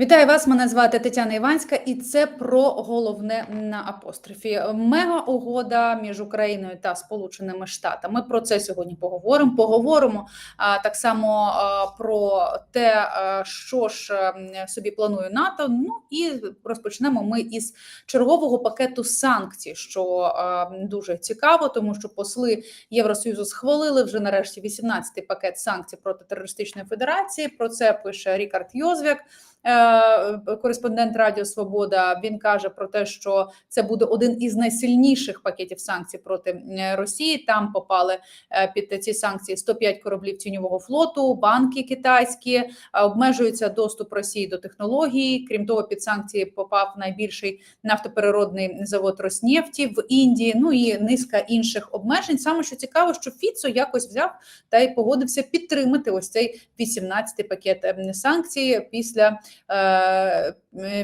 Вітаю вас. Мене звати Тетяна Іванська, і це про головне на апострофі. Мега угода між Україною та Сполученими Штатами. Про це сьогодні поговоримо. Поговоримо а, так само а, про те, а, що ж м, собі планує НАТО. Ну і розпочнемо ми із чергового пакету санкцій, що а, дуже цікаво, тому що посли Євросоюзу схвалили вже нарешті 18-й пакет санкцій проти терористичної федерації. Про це пише Рікард Йозвяк. Е, Кореспондент Радіо Свобода він каже про те, що це буде один із найсильніших пакетів санкцій проти Росії. Там попали е, під ці санкції 105 кораблів тіньового флоту, банки китайські, е, обмежується доступ Росії до технологій. Крім того, під санкції попав найбільший нафтопереродний завод Роснефті в Індії. Ну і низка інших обмежень. Саме що цікаво, що Фіцо якось взяв та й погодився підтримати ось цей 18-й пакет е, санкцій після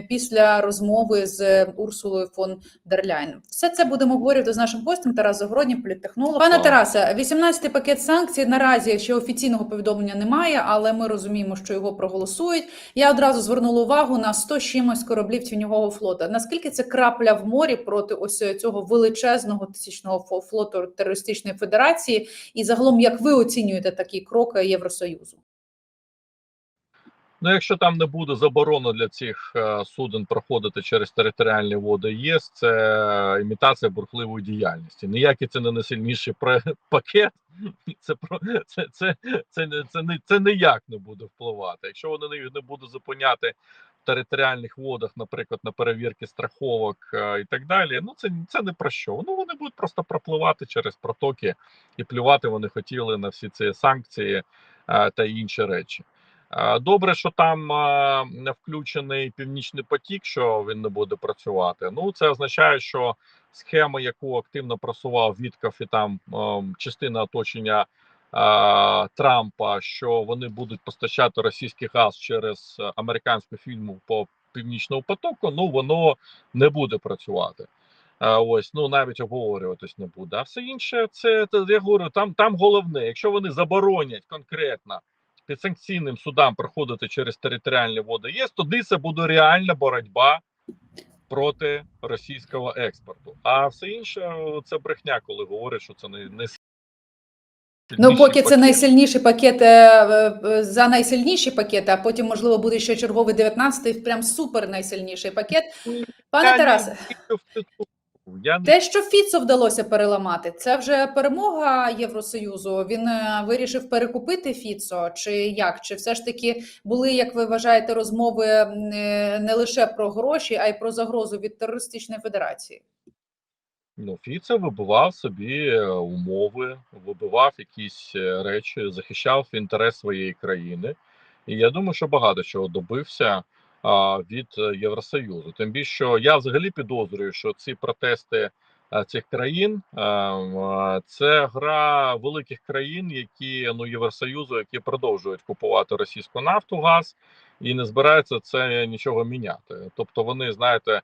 після розмови з Урсулою фон дер Ляйн. Все це будемо обговорювати з нашим гостем Тарас Загородній, політтехнолог. Пане Тарасе, 18-й пакет санкцій наразі ще офіційного повідомлення немає, але ми розуміємо, що його проголосують. Я одразу звернула увагу на 100 чимось кораблів тіньового флота. Наскільки це крапля в морі проти ось цього величезного тисячного флоту терористичної федерації? І загалом, як ви оцінюєте такі кроки Євросоюзу? Ну, якщо там не буде заборони для цих е, суден проходити через територіальні води ЄС, це імітація бурхливої діяльності. Ніякий це не найсильніший пакет. Це це, це, це, це не це ніяк не буде впливати. Якщо вони не, не будуть зупиняти в територіальних водах, наприклад, на перевірки страховок е, і так далі. Ну це це не про що. Ну вони будуть просто пропливати через протоки і плювати вони хотіли на всі ці санкції е, та інші речі. Е, Добре, що там е, включений північний потік, що він не буде працювати. Ну це означає, що схема, яку активно просував Вітков і там е, частина оточення Трампа, що вони будуть постачати російський газ через американську фільму по північному потоку. Ну воно не буде працювати. Ось ну навіть обговорюватись не буде. А все інше, це я говорю, там, там головне, якщо вони заборонять конкретно під санкційним судам проходити через територіальні води ЄС, тоді це буде реальна боротьба проти російського експорту. А все інше це брехня, коли говорять, що це не, не Ну, поки це найсильніший пакет е, е, за найсильніші пакети, а потім, можливо, буде ще черговий 19-й, прям супер найсильніший пакет. Пане Тарасе, Я не те, що Фіцо вдалося переламати, це вже перемога Євросоюзу. Він е, вирішив перекупити Фіцо, чи як? Чи все ж таки були, як ви вважаєте, розмови е, не лише про гроші, а й про загрозу від терористичної федерації? Ну, Фіце вибивав собі е, умови, вибивав якісь речі, захищав інтерес своєї країни. І я думаю, що багато чого добився від е, Євросоюзу. Тим більше що я взагалі підозрюю, що ці протести цих країн а, це гра великих країн, які ну Євросоюзу, які продовжують купувати російську нафту, газ і не збираються це нічого міняти. Тобто, вони знаєте е,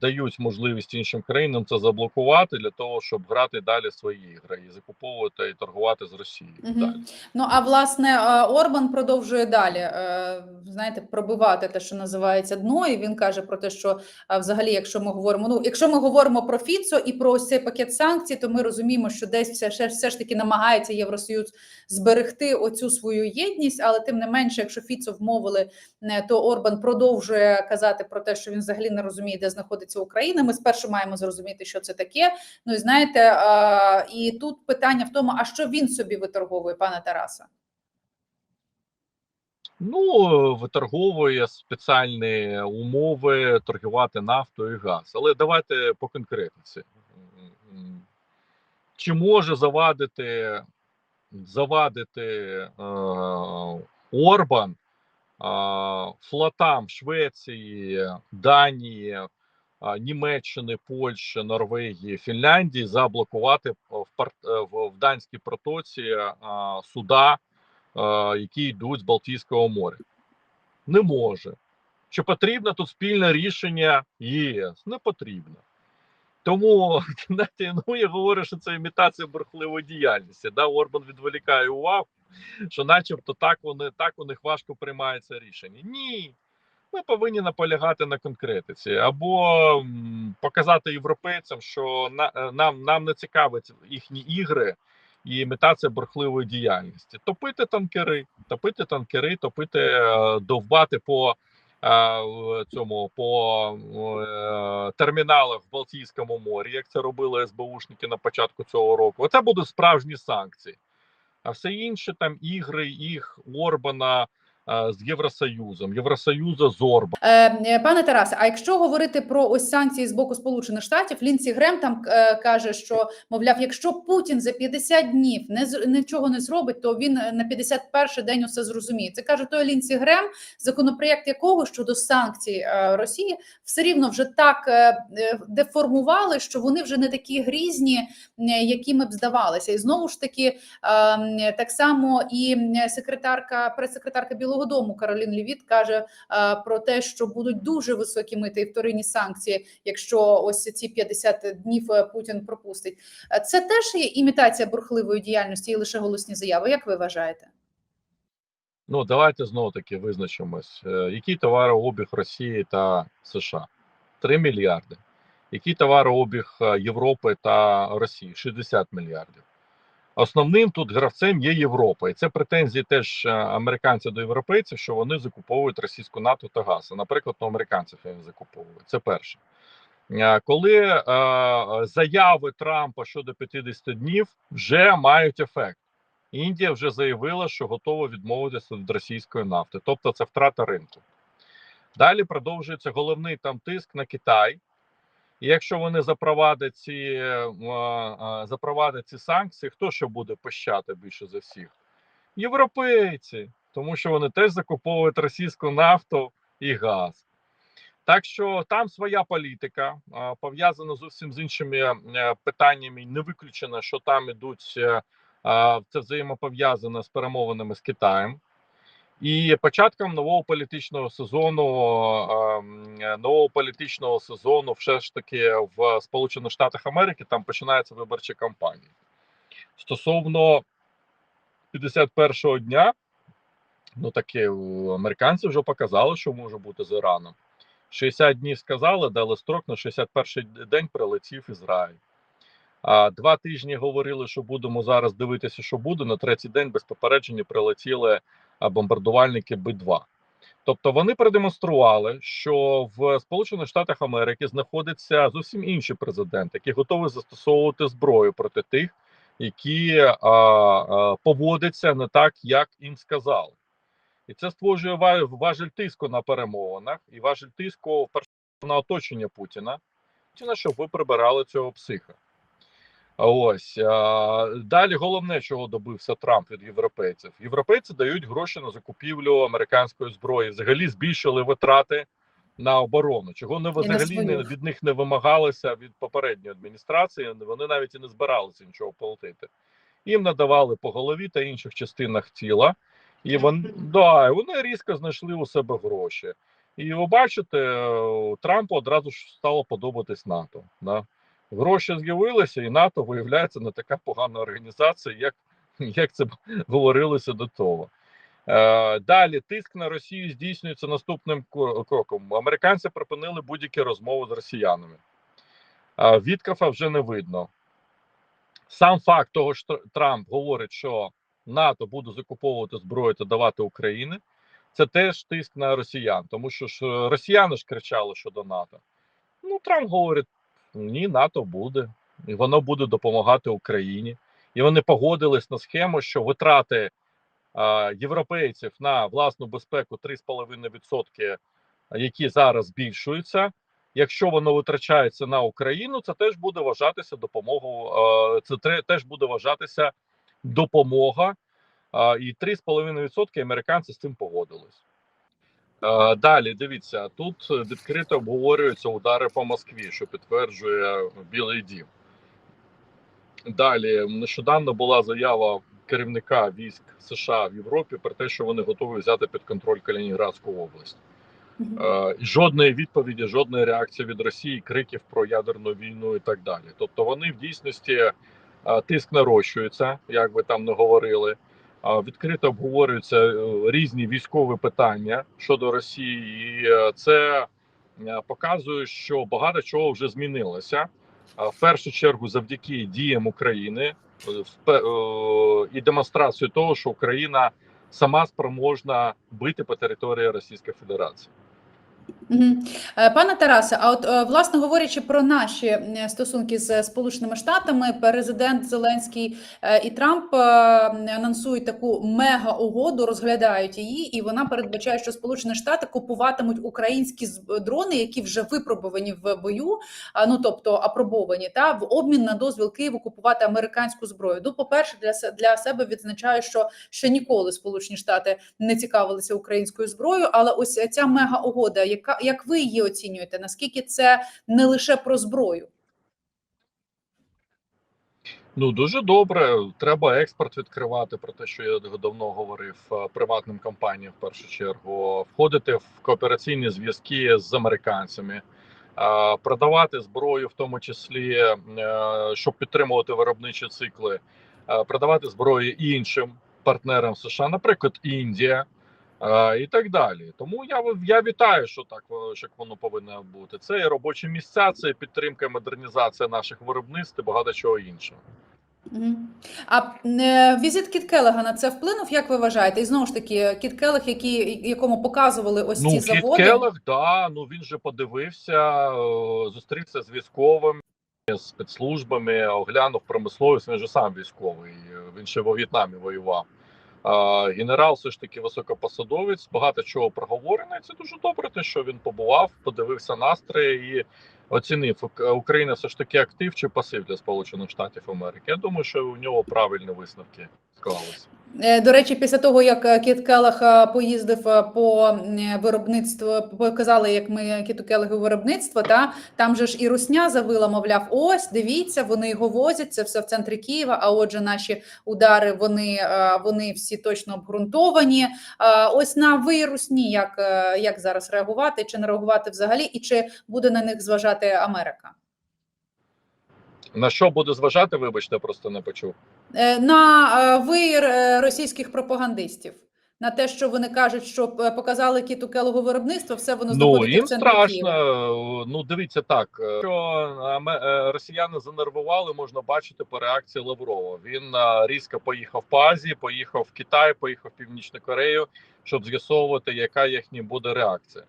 дають можливість іншим країнам це заблокувати для того, щоб грати далі свої ігри і закуповувати і торгувати з Росією. Мгм. Далі. Ну а власне е, Орбан продовжує далі. е, Знаєте, пробивати те, що називається дно, і він каже про те, що взагалі, якщо ми говоримо, ну якщо ми говоримо про Фіцо і про ось цей пакет санкцій, то ми розуміємо, що десь все, все, все ж таки намагається Євросоюз зберегти оцю свою єдність, але тим не менше, якщо Фіцо вмовили, е, то Орбан продовжує казати про те, що він взагалі не розуміє, де знаходиться Україна. Ми спершу маємо зрозуміти, що це таке. Ну і знаєте, і тут питання в тому, а що він собі виторговує, пане Тараса? Ну виторговує спеціальні умови торгувати нафтою і газ. Але давайте по конкретиці. Чи може завадити завадити е, Орбан е, флотам Швеції, Данії, Німеччини, Польщі, Норвегії, Фінляндії заблокувати в, порт, е, в, Данській протоці е, суда, е, які йдуть з Балтійського моря? Не може. Чи потрібно тут спільне рішення ЄС? Не потрібно. Тому ну я говорю, що це імітація бурхливої діяльності. Да? Орбан відволікає увагу, що, начебто, так вони так у них важко приймається рішення. Ні. Ми повинні наполягати на конкретиці або показати європейцям, що е, нам, нам не цікавить їхні ігри і імітація бурхливої діяльності. Топити танкери, топити танкери, топити, е, довбати по е, цьому по терміналах в Балтійському морі, як це робили СБУшники на початку цього року. Оце будуть справжні санкції. А все інше там ігри їх Орбана з Євросоюзом, Євросоюзу з Орбаном. Е, е, Пане Тарасе, а якщо говорити про ось санкції з боку Сполучених Штатів, Лінсі Грем там е, каже, що мовляв, якщо Путін за 50 днів не нічого не зробить, то він на 51 день усе зрозуміє. Це каже той Лінсі Грем, законопроєкт якого щодо санкцій е, Росії все рівно вже так е, е, деформували, що вони вже не такі грізні, е, якими б здавалися. І знову ж таки, е, так само і секретарка, прес-секретарка Білого Дому Каролін Лівіт каже е, про те, що будуть дуже високі мити і вторинні санкції, якщо ось ці 50 днів е, Путін пропустить. Е, Це теж є імітація бурхливої діяльності і лише голосні заяви. Як ви вважаєте? Ну давайте знову таки визначимось, який товарообіг Росії та США 3 мільярди. Який товарообіг Європи та Росії 60 мільярдів. Основним тут гравцем є Європа, і це претензії теж е, американців до європейців, що вони закуповують російську нафту та газ. Наприклад, у американців вони закуповують. Це перше. Е, Коли е, заяви Трампа щодо 50 днів вже мають ефект. Індія вже заявила, що готова відмовитися від російської нафти, тобто це втрата ринку. Далі продовжується головний там тиск на Китай. І якщо вони запровадять ці, запровадять ці санкції, хто що буде пищати більше за всіх? Європейці, тому що вони теж закуповують російську нафту і газ. Так що там своя політика пов'язана зовсім з іншими е, питаннями. Не виключено, що там ідуть е, Це взаємопов'язано з перемовинами з Китаєм. І початком нового політичного сезону, ем, нового політичного сезону, все ж таки в Сполучених Штатах Америки там починаються виборчі кампанії. Стосовно 51-го дня, ну таке у американці вже показали, що може бути з Іраном. 60 днів сказали, дали строк на 61-й день прилетів Ізраїль. А два тижні говорили, що будемо зараз дивитися, що буде. На третій день без попередження прилетіли бомбардувальники Б-2. Тобто вони продемонстрували, що в Сполучених Штатах Америки знаходиться зовсім інший президент, який готовий застосовувати зброю проти тих, які а, а, поводяться не так, як їм сказали. І це створює важель тиску на перемовинах і важель тиску на оточення Путіна, Путіна, щоб ви прибирали цього психа. Ось далі головне, чого добився Трамп від європейців. Європейці дають гроші на закупівлю американської зброї. Взагалі збільшили витрати на оборону. Чого не взагалі не, від них не вимагалося від попередньої адміністрації. Вони навіть і не збиралися нічого платити. Їм надавали по голові та інших частинах тіла, і вони, да, вони різко знайшли у себе гроші. І ви бачите, е, Трампу одразу ж стало подобатись НАТО. Да? Гроші з'явилися, і НАТО виявляється не така погана організація, як, як це говорилося до того. Е, далі тиск на Росію здійснюється наступним кроком. Американці припинили будь-які розмови з росіянами. Е, Віткафа вже не видно. Сам факт того, що Трамп говорить, що НАТО буде закуповувати зброю та давати Україні, це теж тиск на росіян, тому що ж е, росіяни ж кричали щодо НАТО. Ну, Трамп говорить: ні, НАТО буде, і воно буде допомагати Україні. І вони погодились на схему, що витрати а, європейців на власну безпеку 3,5%, які зараз збільшуються. Якщо воно витрачається на Україну, це теж буде вважатися допомогою. Це теж буде вважатися допомога. А, І 3,5% американці з цим погодились. Е, Далі дивіться, тут відкрито обговорюються удари по Москві, що підтверджує Білий Дім. Далі нещодавно була заява керівника військ США в Європі про те, що вони готові взяти під контроль Калінінградську область. Е, і жодної відповіді, жодної реакції від Росії, криків про ядерну війну і так далі. Тобто вони в дійсності е, тиск нарощується, як би там не говорили. Відкрито обговорюються е, різні військові питання щодо Росії, і е, це е, показує, що багато чого вже змінилося. В першу чергу, завдяки діям України і демонстрацію того, що Україна сама спроможна бити по території Російської Федерації. Е, Пане Тарасе, а от е, власне говорячи про наші е, стосунки з Сполученими Штатами, президент Зеленський і Трамп анонсують таку мега-угоду, розглядають її, і вона передбачає, що Сполучені Штати купуватимуть українські дрони, які вже випробувані в бою, ну тобто апробовані, та в обмін на дозвіл Києву купувати американську зброю. Ну, по-перше, для се- для себе відзначаю, що ще ніколи Сполучені Штати не цікавилися українською зброєю, але ось ця мега-угода, яка як ви її оцінюєте? Наскільки це не лише про зброю? Ну дуже добре. Треба експорт відкривати про те, що я давно говорив е, приватним компаніям в першу чергу, входити в коопераційні зв'язки з американцями, е, продавати зброю, в тому числі е, щоб підтримувати виробничі цикли, продавати зброю іншим партнерам США, наприклад, Індія. Е, І так далі, тому я я вітаю, що так воно- що воно повинно бути. Це і робочі місця, це і підтримка, і модернізація наших виробництв і багато чого іншого. А е, візит Кіт Келегана це вплинув, як ви вважаєте? І знову ж таки, Кіт Келег, який, якому показували ось Ну, ці Кіт заводи. Келех, да, ну він же подивився, е, зустрівся з військовими, з спецслужбами, оглянув промисловість. Він же сам військовий. е, Він ще во В'єтнамі воював. Генерал, все ж таки, високопосадовець, багато чого проговорено. І це дуже добре, те, що він побував, подивився настрої і оцінив Україна все ж таки актив чи пасив для Сполучених Штатів Америки. Я думаю, що у нього правильні висновки склалися. Е, До речі, після того як е, Кіт Келех е, поїздив по виробництву, показали, як ми Кіту Келегу виробництво, та там же ж і Русня завила, мовляв, ось дивіться, вони його возять. Це все в центрі Києва. А отже, наші удари вони, вони всі точно обґрунтовані. Ось на ви Русні, як, як зараз реагувати, чи не реагувати взагалі, і чи буде на них зважати Америка? На що буде зважати? Вибачте, просто не почув. Е, на е, вир е, російських пропагандистів. На те, що вони кажуть, що показали кіту келого виробництва, все воно Ну їм в страшно. Києва. Ну дивіться так, що росіяни занервували, можна бачити по реакції Лаврова. Він різко поїхав по Азії, поїхав в Китай, поїхав в Північну Корею, щоб з'ясовувати, яка їхня буде реакція.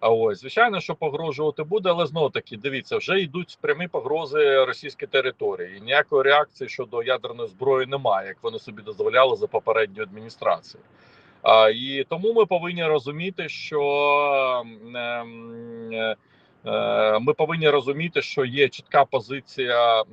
А ось звичайно, що погрожувати буде, але знову таки дивіться, вже йдуть прямі погрози російській території. І ніякої реакції щодо ядерної зброї немає, як вони собі дозволяли за попередню адміністрацію. А, і тому ми повинні розуміти, що е, е, ми повинні розуміти, що є чітка позиція.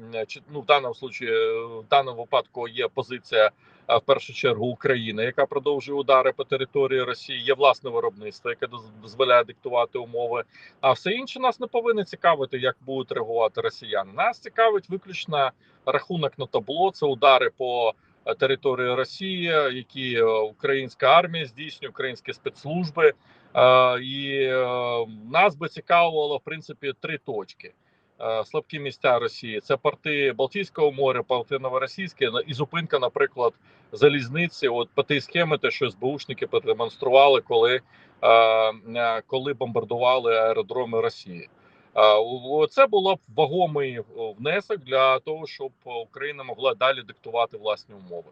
Ну, в даному случаї, в даному випадку є позиція в першу чергу України, яка продовжує удари по території Росії. Є власне виробництво, яке дозволяє диктувати умови. А все інше нас не повинно цікавити, як будуть реагувати росіяни. Нас цікавить виключно рахунок на табло. Це удари по е, території Росії, які е, українська армія здійснює, українські спецслужби. Е, І нас би цікавило в принципі три точки. Е, Слабкі місця Росії це порти Балтійського моря, порти Новоросійське і зупинка, наприклад, залізниці. От по тій схемі, те, що СБУшники продемонстрували, коли, е, е, коли бомбардували аеродроми Росії. Це було б вагомий внесок для того, щоб Україна могла далі диктувати власні умови.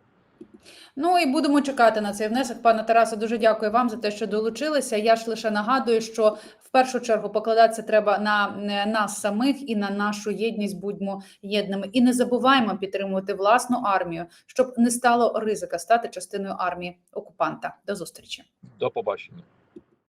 Ну і будемо чекати на цей внесок. Пане Тарасе, дуже дякую вам за те, що долучилися. Я ж лише нагадую, що першу чергу покладатися треба на е, нас самих і на нашу єдність. Будьмо єдними і не забуваємо підтримувати власну армію, щоб не стало ризика стати частиною армії окупанта. До зустрічі. До побачення.